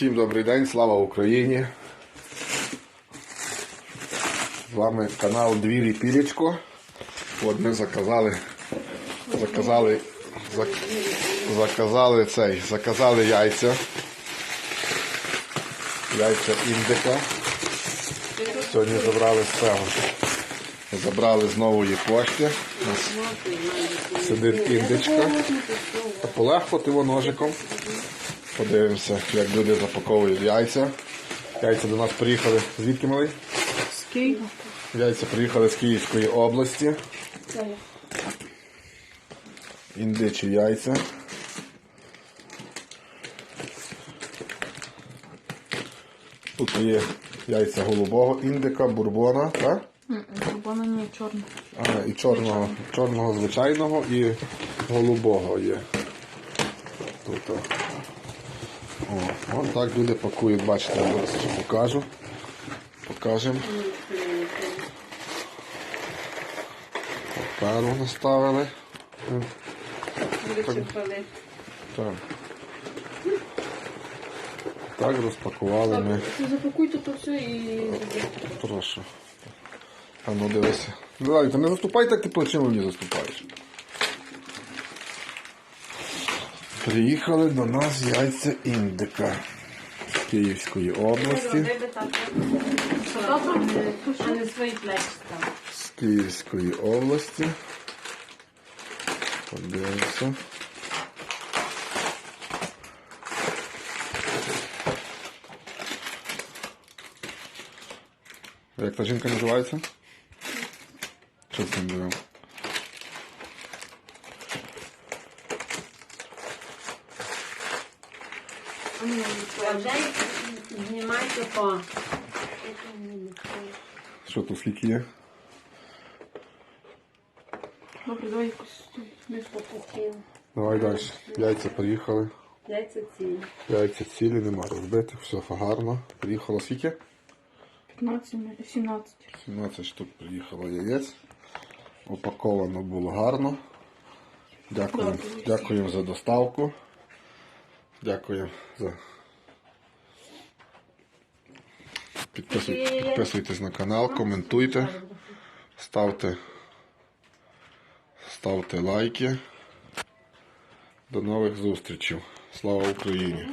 Всім добрий день, слава Україні. З вами канал Двірі Пілічко. От ми заказали, заказали, зак- заказали цей, заказали яйця. Яйця індика. Сьогодні забрали з цього. Забрали з нової пошти. Сидить індичка. Та полегкоти його ножиком. Подивимося, як люди запаковують яйця. Яйця до нас приїхали. Звідки мали? З Києва. Яйця приїхали з Київської області. Індичі яйця. Тут є яйця голубого індика, бурбона, так? Вона не чорна. А, і чорного, чорного звичайного і голубого є. Тут. О. О, от так люди пакують, бачите, зараз ще покажу. Покажемо. Паперу наставили. Так. Так розпакували ми. Запакуйте то все і Прошу. А ну дивися. Давай, не заступай так ти плечима мені заступаєш. Приїхали до нас яйця індика з Київської області. З Київської області. Подивимося. Як та жінка називається? Що це було? Вже знімайте по. Що тут скільки є? Добре, давай якось не. Давай далі. Яйця приїхали. Яйця цілі. Яйця цілі, нема розбитих, все гарно. Приїхало скільки? 15, 17. 17 штук приїхало яєць. Упаковано було гарно. Дякуємо, дякуємо за доставку. Дякуємо за. Підписуй- Підписуйтесь на канал, коментуйте, ставте, ставте лайки. До нових зустрічей. Слава Україні!